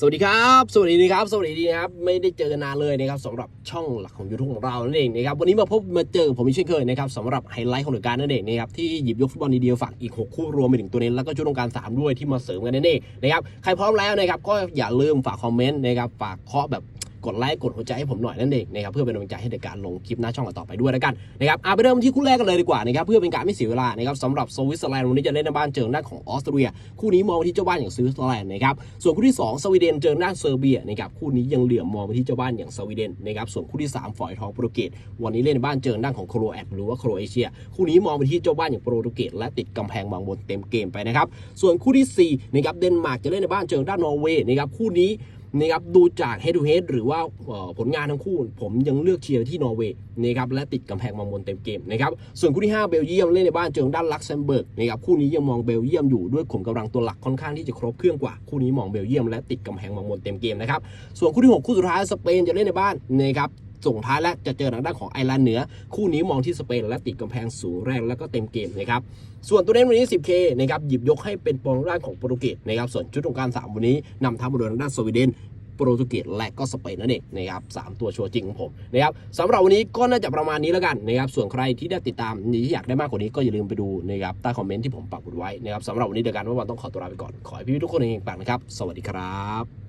สวัสดีครับ สวัสดีครับ สวัสดีนะครับ ไม่ได้เจอกันนานเลยนะครับสำหรับช่องหลักของยูทูบของเรานั่นเองนะครับ วันนี้มาพบมาเจอผมอีกเช่นเคยนะครับสำหรับไฮไลท์ของรายการนั่นเองนะครับที่หยิบยกฟุตบอลดีๆฝากอีก 6 คู่รวมไปถึงตัวเน้นแล้วก็ชุดองการ 3 ด้วยที่มาเสริมกันนั่นเองนะครับ ใครพร้อมแล้วนะครับก็อย่าลืมฝากคอมเมนต์นะครับฝากเคาะแบบ กดไลค์กดหัวใจให้ผมหน่อยนั่นเองนะครับเพื่อเป็นกำลังใจให้ในการลงคลิปหน้าช่องต่อไปด้วยแล้วกันนะครับเอาไปเริ่มที่คู่แรกกันเลยดีกว่านะครับเพื่อเป็นการไม่เสียเวลานะครับสำหรับสวิตเซอร์แลนด์วันนี้จะเล่นในบ้านเจอหน้าของออสเตรีย คู่นี้มองไปที่เจ้าบ้านอย่างสวิตเซอร์แลนด์นะครับส่วนคู่ที่2สวีเดนเจอหน้าเซอร์เบียนะครับคู่นี้ยังเหลือมองไปที่เจ้าบ้านอย่างสวีเดนนะครับส่วนคู่ที่3ฝอยทองโปรตุเกสวันนี้เล่นในบ้านเจอหน้าของโครแอตหรือว่าโครเอเชีย คู่นี้มองไปที่เจ้าบ้านอย่างโปรตุเกสและติดกำแพงบางบนเต็มเกมไปนะครับส่วนคู่ที่4นะครับเดนมาร์กจะเล่นในบ้านเจอด้านอร์เวย์นะครับคู่นี้ นะครับดูจากเฮด d to h e a หรือว่าผลงานทั้งคู่ ผมยังเลือกเชียร์ที่นอร์เวย์นะครับและติดกำแพงมองบนเต็มเกมนะครับส่วนคู่ที่ 5 เบลเยียมเล่นในบ้านเจอด้านลักเซมเบิร์กนะครับคู่นี้ยังมองเบลเยียมอยู่ด้วยขุมกำลังตัวหลักค่อนข้างที่จะครบเครื่องกว่าคู่นี้มองเบลเยียมและติดกำแพงมองบนเต็มเกมนะครับส่วนคู่ที่ 6 คู่สุดท้ายสเปนจะเล่นในบ้านนะครับ ส่งท้ายและจะเจอทางด้านของไอร์แลนด์เหนือ คู่นี้มองที่สเปนและติดกำแพงสูงแรงแล้วก็เต็มเกมนะครับส่วนตัวเล่นวันนี้ 10K นะครับหยิบยกให้เป็นปองร่างของโปรตุเกสนะครับส่วนชุดของการ3วันนี้นำทัพมาโดยทางด้านสวีเดนโปรตุเกสและก็สเปนนั่นเองนะครับสามตัวชัวร์จริงของผมนะครับสำหรับวันนี้ก็น่าจะประมาณนี้แล้วกันนะครับส่วนใครที่ได้ติดตามที่อยากได้มากกว่านี้ก็อย่าลืมไปดูนะครับใต้คอมเมนต์ที่ผมปักหมุดไว้นะครับสำหรับวันนี้เดียวกันว่าวันต้องขอตัวลาไปก่อนขอให้พี่ทุกคนเฮงปังนะครับ สวัสดีครับ